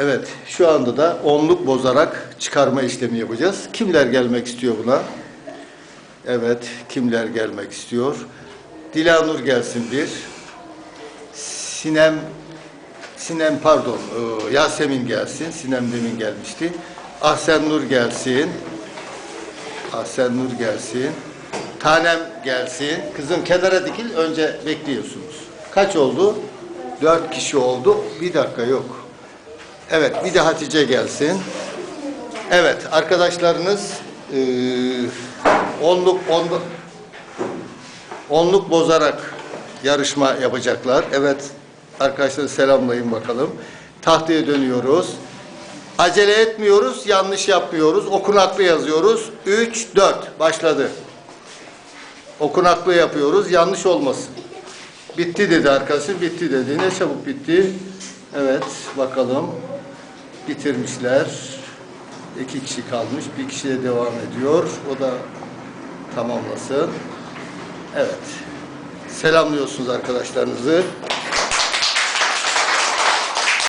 Evet, şu anda da onluk bozarak çıkarma işlemi yapacağız. Kimler gelmek istiyor buna? Evet, kimler gelmek istiyor? Dilanur gelsin bir. Sinem, Sinem pardon, e, Yasemin gelsin. Sinem demin gelmişti. Ahsen Nur gelsin. Ahsen Nur gelsin. Tanem gelsin. Kızım kenara dikil, önce bekliyorsunuz. Kaç oldu? Dört kişi oldu. Bir dakika yok. Evet, bir de Hatice gelsin. Evet, arkadaşlarınız eee, onluk, onluk, onluk bozarak yarışma yapacaklar. Evet, arkadaşları selamlayın bakalım. Tahtaya dönüyoruz. Acele etmiyoruz, yanlış yapmıyoruz. Okunaklı yazıyoruz. 3, 4. Başladı. Okunaklı yapıyoruz, yanlış olmasın. Bitti dedi arkadaşım, bitti dedi. Ne çabuk bitti. Evet, bakalım. Bitirmişler. İki kişi kalmış, bir kişi de devam ediyor. O da tamamlasın. Evet. Selamlıyorsunuz arkadaşlarınızı.